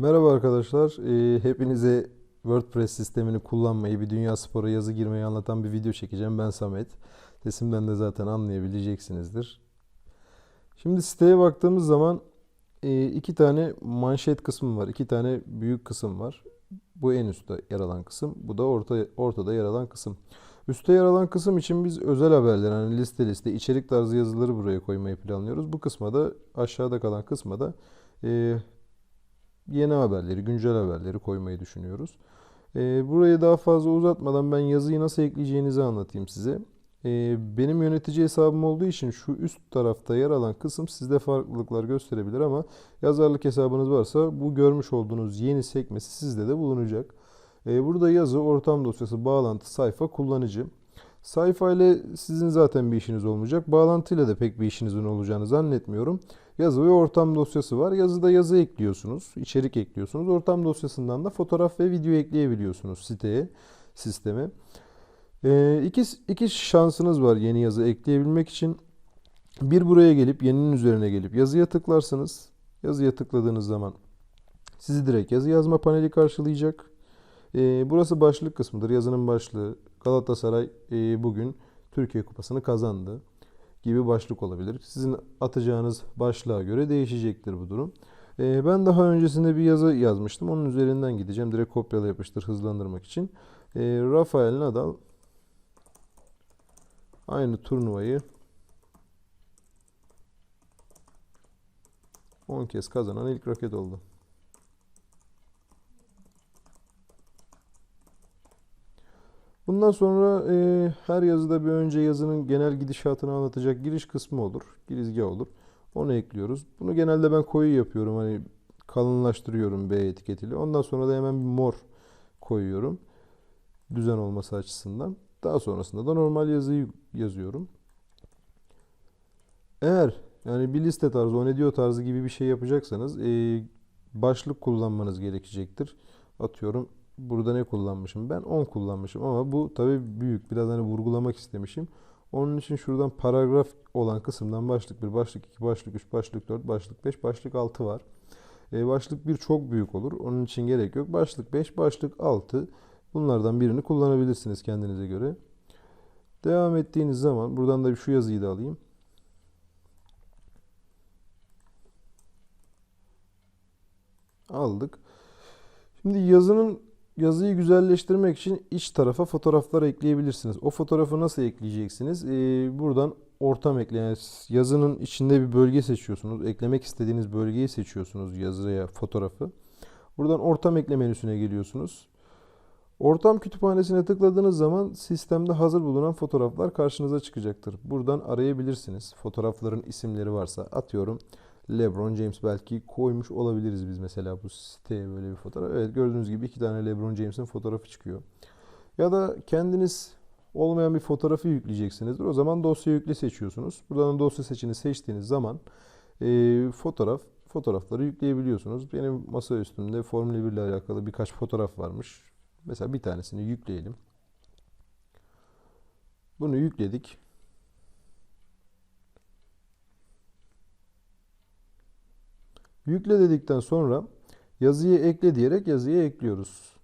Merhaba arkadaşlar. Ee, hepinize WordPress sistemini kullanmayı, bir dünya spora yazı girmeyi anlatan bir video çekeceğim. Ben Samet. Sesimden de zaten anlayabileceksinizdir. Şimdi siteye baktığımız zaman e, iki tane manşet kısmı var. iki tane büyük kısım var. Bu en üstte yer alan kısım. Bu da orta, ortada yer alan kısım. Üste yer alan kısım için biz özel haberler, hani liste liste içerik tarzı yazıları buraya koymayı planlıyoruz. Bu kısma da aşağıda kalan kısma da e, yeni haberleri, güncel haberleri koymayı düşünüyoruz. Ee, burayı daha fazla uzatmadan ben yazıyı nasıl ekleyeceğinizi anlatayım size. Ee, benim yönetici hesabım olduğu için şu üst tarafta yer alan kısım sizde farklılıklar gösterebilir ama yazarlık hesabınız varsa bu görmüş olduğunuz yeni sekmesi sizde de bulunacak. Ee, burada yazı, ortam dosyası, bağlantı, sayfa, kullanıcı. Sayfa ile sizin zaten bir işiniz olmayacak. Bağlantıyla da pek bir işinizin olacağını zannetmiyorum. Yazı ve ortam dosyası var. Yazıda yazı ekliyorsunuz, içerik ekliyorsunuz. Ortam dosyasından da fotoğraf ve video ekleyebiliyorsunuz siteye, sisteme. Ee, iki, iki şansınız var yeni yazı ekleyebilmek için. Bir buraya gelip yeninin üzerine gelip yazıya tıklarsınız. Yazıya tıkladığınız zaman sizi direkt yazı yazma paneli karşılayacak. Ee, burası başlık kısmıdır. Yazının başlığı. Galatasaray e, bugün Türkiye Kupası'nı kazandı gibi başlık olabilir. Sizin atacağınız başlığa göre değişecektir bu durum. Ee, ben daha öncesinde bir yazı yazmıştım. Onun üzerinden gideceğim. Direkt kopyala yapıştır hızlandırmak için. Ee, Rafael Nadal aynı turnuvayı 10 kez kazanan ilk raket oldu. Bundan sonra e, her yazıda bir önce yazının genel gidişatını anlatacak giriş kısmı olur. Girizgah olur. Onu ekliyoruz. Bunu genelde ben koyu yapıyorum. Hani kalınlaştırıyorum B etiketiyle. Ondan sonra da hemen bir mor koyuyorum. Düzen olması açısından. Daha sonrasında da normal yazıyı yazıyorum. Eğer yani bir liste tarzı, o ne diyor tarzı gibi bir şey yapacaksanız e, başlık kullanmanız gerekecektir. Atıyorum burada ne kullanmışım? Ben 10 kullanmışım ama bu tabi büyük. Biraz hani vurgulamak istemişim. Onun için şuradan paragraf olan kısımdan başlık 1, başlık 2, başlık 3, başlık 4, başlık 5, başlık 6 var. E, başlık 1 çok büyük olur. Onun için gerek yok. Başlık 5, başlık 6 bunlardan birini kullanabilirsiniz kendinize göre. Devam ettiğiniz zaman buradan da şu yazıyı da alayım. Aldık. Şimdi yazının yazıyı güzelleştirmek için iç tarafa fotoğraflar ekleyebilirsiniz. O fotoğrafı nasıl ekleyeceksiniz? Ee, buradan ortam ekleyen yazının içinde bir bölge seçiyorsunuz. Eklemek istediğiniz bölgeyi seçiyorsunuz yazıya fotoğrafı. Buradan ortam ekle menüsüne geliyorsunuz. Ortam kütüphanesine tıkladığınız zaman sistemde hazır bulunan fotoğraflar karşınıza çıkacaktır. Buradan arayabilirsiniz. Fotoğrafların isimleri varsa atıyorum LeBron James belki koymuş olabiliriz biz mesela bu siteye böyle bir fotoğraf. Evet gördüğünüz gibi iki tane LeBron James'in fotoğrafı çıkıyor. Ya da kendiniz olmayan bir fotoğrafı yükleyeceksinizdir. O zaman dosya yükle seçiyorsunuz. Buradan dosya seçini seçtiğiniz zaman e, fotoğraf fotoğrafları yükleyebiliyorsunuz. Benim masa üstümde Formula 1 ile alakalı birkaç fotoğraf varmış. Mesela bir tanesini yükleyelim. Bunu yükledik. Yükle dedikten sonra yazıyı ekle diyerek yazıya ekliyoruz.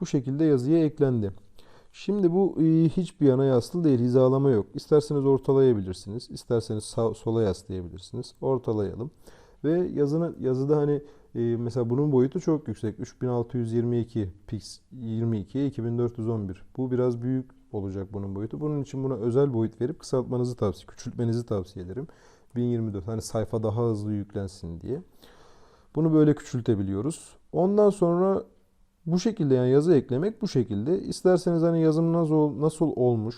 Bu şekilde yazıya eklendi. Şimdi bu e, hiçbir yana yaslı değil, hizalama yok. İsterseniz ortalayabilirsiniz, isterseniz sağ, sola yaslayabilirsiniz. Ortalayalım. Ve yazının yazıda hani e, mesela bunun boyutu çok yüksek. 3622 pix 22 2411. Bu biraz büyük olacak bunun boyutu. Bunun için buna özel boyut verip kısaltmanızı tavsiye, küçültmenizi tavsiye ederim. 1024 hani sayfa daha hızlı yüklensin diye. Bunu böyle küçültebiliyoruz. Ondan sonra bu şekilde yani yazı eklemek bu şekilde. İsterseniz hani yazım nasıl, nasıl olmuş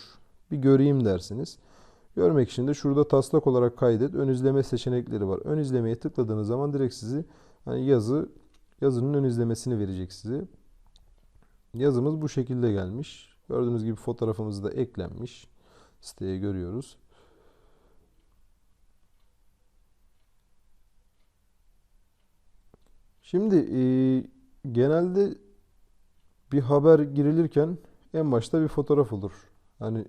bir göreyim dersiniz. Görmek için de şurada taslak olarak kaydet. Ön izleme seçenekleri var. Ön izlemeye tıkladığınız zaman direkt sizi hani yazı yazının ön izlemesini verecek size. Yazımız bu şekilde gelmiş. Gördüğünüz gibi fotoğrafımız da eklenmiş. Siteye görüyoruz. Şimdi e, genelde bir haber girilirken en başta bir fotoğraf olur. Hani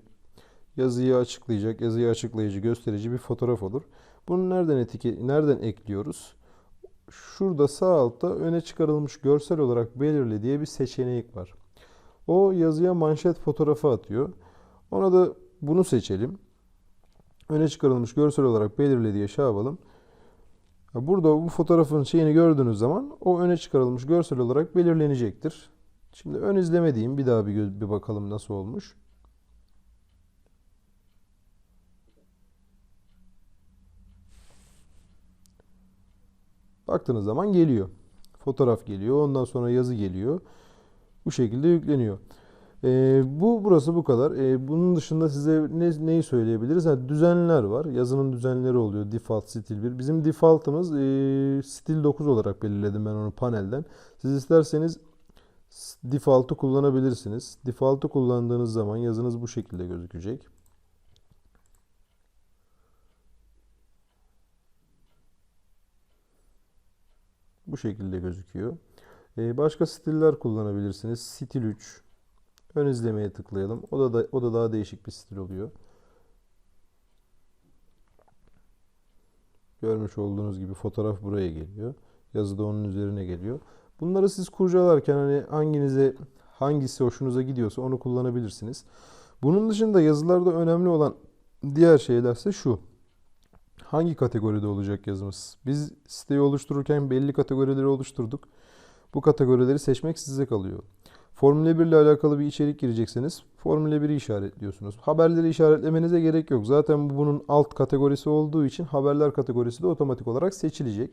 yazıyı açıklayacak, yazıyı açıklayıcı, gösterici bir fotoğraf olur. Bunu nereden etike nereden ekliyoruz? şurada sağ altta öne çıkarılmış görsel olarak belirli diye bir seçenek var. O yazıya manşet fotoğrafı atıyor. Ona da bunu seçelim. Öne çıkarılmış görsel olarak belirli diye şey yapalım. Burada bu fotoğrafın şeyini gördüğünüz zaman o öne çıkarılmış görsel olarak belirlenecektir. Şimdi ön izleme diyeyim. Bir daha bir, bir bakalım nasıl olmuş. Baktığınız zaman geliyor. Fotoğraf geliyor. Ondan sonra yazı geliyor. Bu şekilde yükleniyor. Ee, bu burası bu kadar. Ee, bunun dışında size ne, neyi söyleyebiliriz? Ha, düzenler var. Yazının düzenleri oluyor. Default stil 1. Bizim default'ımız e, stil 9 olarak belirledim ben onu panelden. Siz isterseniz default'u kullanabilirsiniz. Default'u kullandığınız zaman yazınız bu şekilde gözükecek. Bu şekilde gözüküyor. Ee, başka stiller kullanabilirsiniz. Stil 3. Ön izlemeye tıklayalım. O da, da o da daha değişik bir stil oluyor. Görmüş olduğunuz gibi fotoğraf buraya geliyor. Yazı da onun üzerine geliyor. Bunları siz kurcalarken hani hanginize hangisi hoşunuza gidiyorsa onu kullanabilirsiniz. Bunun dışında yazılarda önemli olan diğer şeyler ise şu. Hangi kategoride olacak yazımız? Biz siteyi oluştururken belli kategorileri oluşturduk. Bu kategorileri seçmek size kalıyor. Formula 1 ile alakalı bir içerik girecekseniz Formula 1'i işaretliyorsunuz. Haberleri işaretlemenize gerek yok. Zaten bu bunun alt kategorisi olduğu için haberler kategorisi de otomatik olarak seçilecek.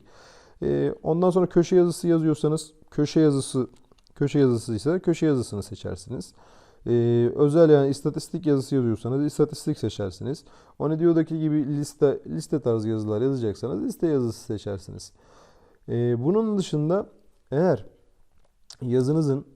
Ee, ondan sonra köşe yazısı yazıyorsanız köşe yazısı köşe yazısı ise köşe yazısını seçersiniz. Ee, özel yani istatistik yazısı yazıyorsanız istatistik seçersiniz. Onedio'daki gibi liste liste tarzı yazılar yazacaksanız liste yazısı seçersiniz. Ee, bunun dışında eğer yazınızın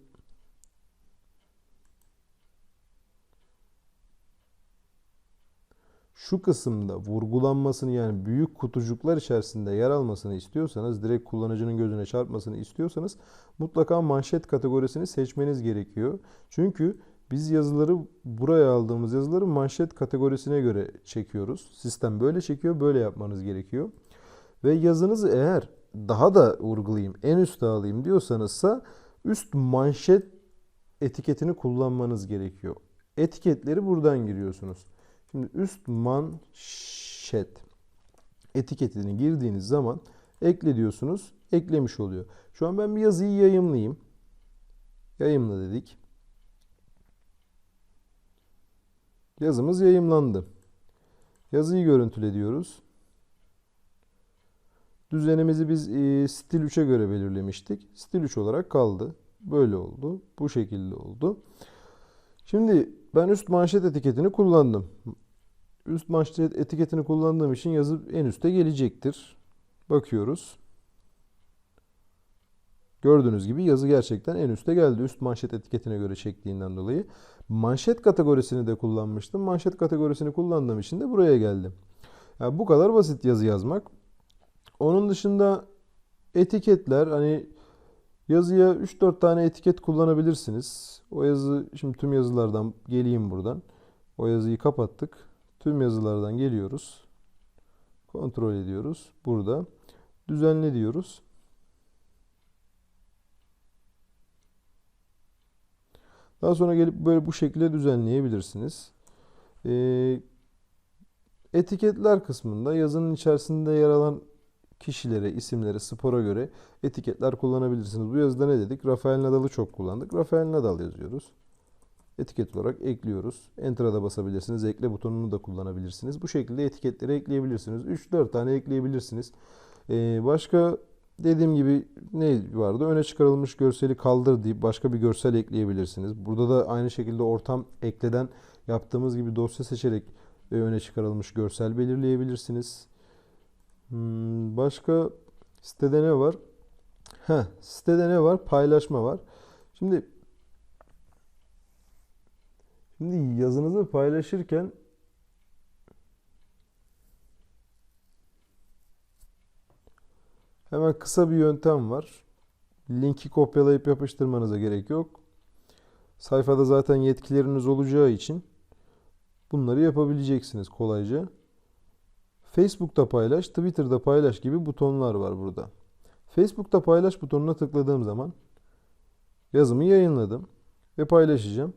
şu kısımda vurgulanmasını yani büyük kutucuklar içerisinde yer almasını istiyorsanız, direkt kullanıcının gözüne çarpmasını istiyorsanız mutlaka manşet kategorisini seçmeniz gerekiyor. Çünkü biz yazıları buraya aldığımız yazıları manşet kategorisine göre çekiyoruz. Sistem böyle çekiyor, böyle yapmanız gerekiyor. Ve yazınızı eğer daha da vurgulayayım, en üste alayım diyorsanızsa üst manşet etiketini kullanmanız gerekiyor. Etiketleri buradan giriyorsunuz. Şimdi üst manşet etiketini girdiğiniz zaman ekle diyorsunuz. Eklemiş oluyor. Şu an ben bir yazıyı yayımlayayım. Yayımla dedik. Yazımız yayımlandı. Yazıyı görüntüle diyoruz. Düzenimizi biz e, stil 3'e göre belirlemiştik. Stil 3 olarak kaldı. Böyle oldu. Bu şekilde oldu. Şimdi ben üst manşet etiketini kullandım. Üst manşet etiketini kullandığım için yazı en üste gelecektir. Bakıyoruz. Gördüğünüz gibi yazı gerçekten en üste geldi. Üst manşet etiketine göre çektiğinden dolayı. Manşet kategorisini de kullanmıştım. Manşet kategorisini kullandığım için de buraya geldi. Yani bu kadar basit yazı yazmak. Onun dışında etiketler hani yazıya 3-4 tane etiket kullanabilirsiniz. O yazı şimdi tüm yazılardan geleyim buradan. O yazıyı kapattık. Tüm yazılardan geliyoruz. Kontrol ediyoruz. Burada düzenle diyoruz. Daha sonra gelip böyle bu şekilde düzenleyebilirsiniz. Ee, etiketler kısmında yazının içerisinde yer alan kişilere, isimlere, spora göre etiketler kullanabilirsiniz. Bu yazıda ne dedik? Rafael Nadal'ı çok kullandık. Rafael Nadal yazıyoruz. Etiket olarak ekliyoruz. Enter'a da basabilirsiniz. Ekle butonunu da kullanabilirsiniz. Bu şekilde etiketleri ekleyebilirsiniz. 3-4 tane ekleyebilirsiniz. Ee, başka dediğim gibi ne vardı? Öne çıkarılmış görseli kaldır deyip başka bir görsel ekleyebilirsiniz. Burada da aynı şekilde ortam ekleden yaptığımız gibi dosya seçerek e, öne çıkarılmış görsel belirleyebilirsiniz. Hmm, başka sitede ne var? Heh, sitede ne var? Paylaşma var. Şimdi Şimdi yazınızı paylaşırken hemen kısa bir yöntem var. Linki kopyalayıp yapıştırmanıza gerek yok. Sayfada zaten yetkileriniz olacağı için bunları yapabileceksiniz kolayca. Facebook'ta paylaş, Twitter'da paylaş gibi butonlar var burada. Facebook'ta paylaş butonuna tıkladığım zaman yazımı yayınladım ve paylaşacağım.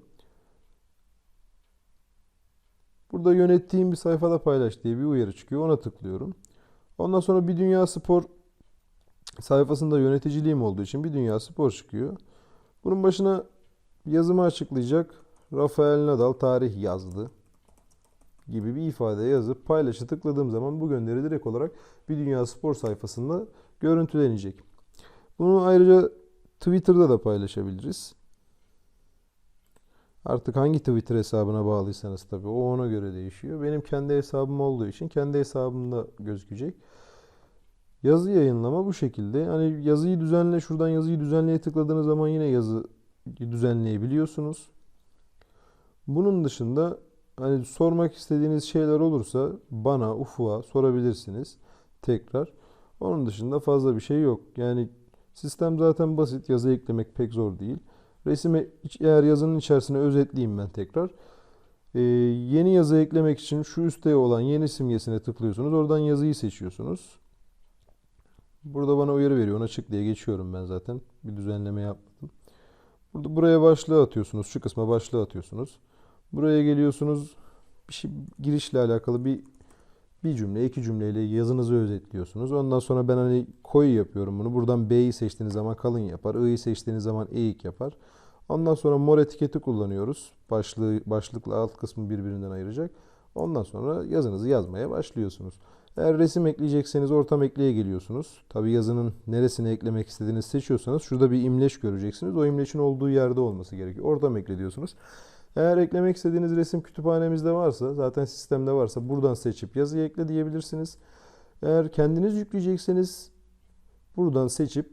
Burada yönettiğim bir sayfada paylaş diye bir uyarı çıkıyor. Ona tıklıyorum. Ondan sonra bir dünya spor sayfasında yöneticiliğim olduğu için bir dünya spor çıkıyor. Bunun başına yazımı açıklayacak Rafael Nadal tarih yazdı gibi bir ifade yazıp paylaşa tıkladığım zaman bu gönderi direkt olarak bir dünya spor sayfasında görüntülenecek. Bunu ayrıca Twitter'da da paylaşabiliriz. Artık hangi Twitter hesabına bağlıysanız tabii o ona göre değişiyor. Benim kendi hesabım olduğu için kendi hesabımda gözükecek. Yazı yayınlama bu şekilde. Hani yazıyı düzenle şuradan yazıyı düzenleye tıkladığınız zaman yine yazı düzenleyebiliyorsunuz. Bunun dışında hani sormak istediğiniz şeyler olursa bana Ufuk'a sorabilirsiniz tekrar. Onun dışında fazla bir şey yok. Yani sistem zaten basit. Yazı eklemek pek zor değil. Resime eğer yazının içerisine özetleyeyim ben tekrar. Ee, yeni yazı eklemek için şu üstte olan yeni simgesine tıklıyorsunuz. Oradan yazıyı seçiyorsunuz. Burada bana uyarı veriyor. Ona çık diye geçiyorum ben zaten. Bir düzenleme yapmadım. Burada buraya başlığı atıyorsunuz. Şu kısma başlığı atıyorsunuz. Buraya geliyorsunuz. Bir şey girişle alakalı bir bir cümle, iki cümleyle yazınızı özetliyorsunuz. Ondan sonra ben hani koyu yapıyorum bunu. Buradan B'yi seçtiğiniz zaman kalın yapar. I'yi seçtiğiniz zaman eğik yapar. Ondan sonra mor etiketi kullanıyoruz. Başlığı, başlıkla alt kısmı birbirinden ayıracak. Ondan sonra yazınızı yazmaya başlıyorsunuz. Eğer resim ekleyecekseniz ortam ekleye geliyorsunuz. Tabi yazının neresine eklemek istediğinizi seçiyorsanız şurada bir imleç göreceksiniz. O imleçin olduğu yerde olması gerekiyor. Ortam ekle diyorsunuz. Eğer eklemek istediğiniz resim kütüphanemizde varsa, zaten sistemde varsa buradan seçip yazıyı ekle diyebilirsiniz. Eğer kendiniz yükleyecekseniz buradan seçip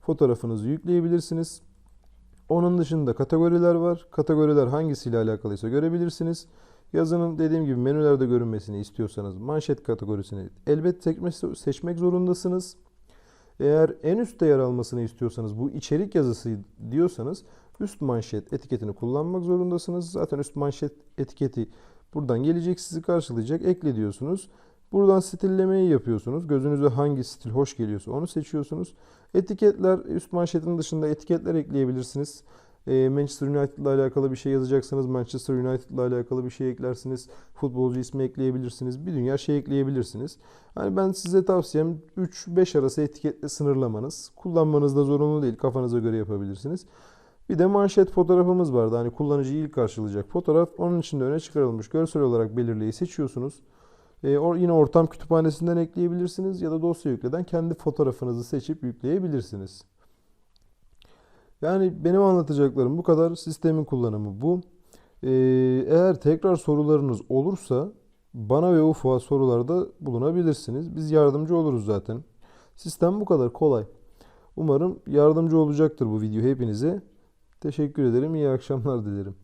fotoğrafınızı yükleyebilirsiniz. Onun dışında kategoriler var. Kategoriler hangisiyle alakalıysa görebilirsiniz. Yazının dediğim gibi menülerde görünmesini istiyorsanız manşet kategorisini elbet seçmek, seçmek zorundasınız. Eğer en üstte yer almasını istiyorsanız bu içerik yazısı diyorsanız üst manşet etiketini kullanmak zorundasınız. Zaten üst manşet etiketi buradan gelecek sizi karşılayacak. Ekle diyorsunuz. Buradan stillemeyi yapıyorsunuz. Gözünüze hangi stil hoş geliyorsa onu seçiyorsunuz. Etiketler üst manşetin dışında etiketler ekleyebilirsiniz. E, Manchester United ile alakalı bir şey yazacaksanız Manchester United ile alakalı bir şey eklersiniz. Futbolcu ismi ekleyebilirsiniz. Bir dünya şey ekleyebilirsiniz. Hani ben size tavsiyem 3-5 arası etiketle sınırlamanız. Kullanmanız da zorunlu değil. Kafanıza göre yapabilirsiniz. Bir de manşet fotoğrafımız vardı. Hani kullanıcıyı ilk karşılayacak fotoğraf. Onun için de öne çıkarılmış. Görsel olarak belirleyi seçiyorsunuz. E, or, yine ortam kütüphanesinden ekleyebilirsiniz ya da dosya yükleden kendi fotoğrafınızı seçip yükleyebilirsiniz. Yani benim anlatacaklarım bu kadar. Sistemin kullanımı bu. Ee, eğer tekrar sorularınız olursa bana ve Ufuk'a sorularda bulunabilirsiniz. Biz yardımcı oluruz zaten. Sistem bu kadar kolay. Umarım yardımcı olacaktır bu video hepinize. Teşekkür ederim. İyi akşamlar dilerim.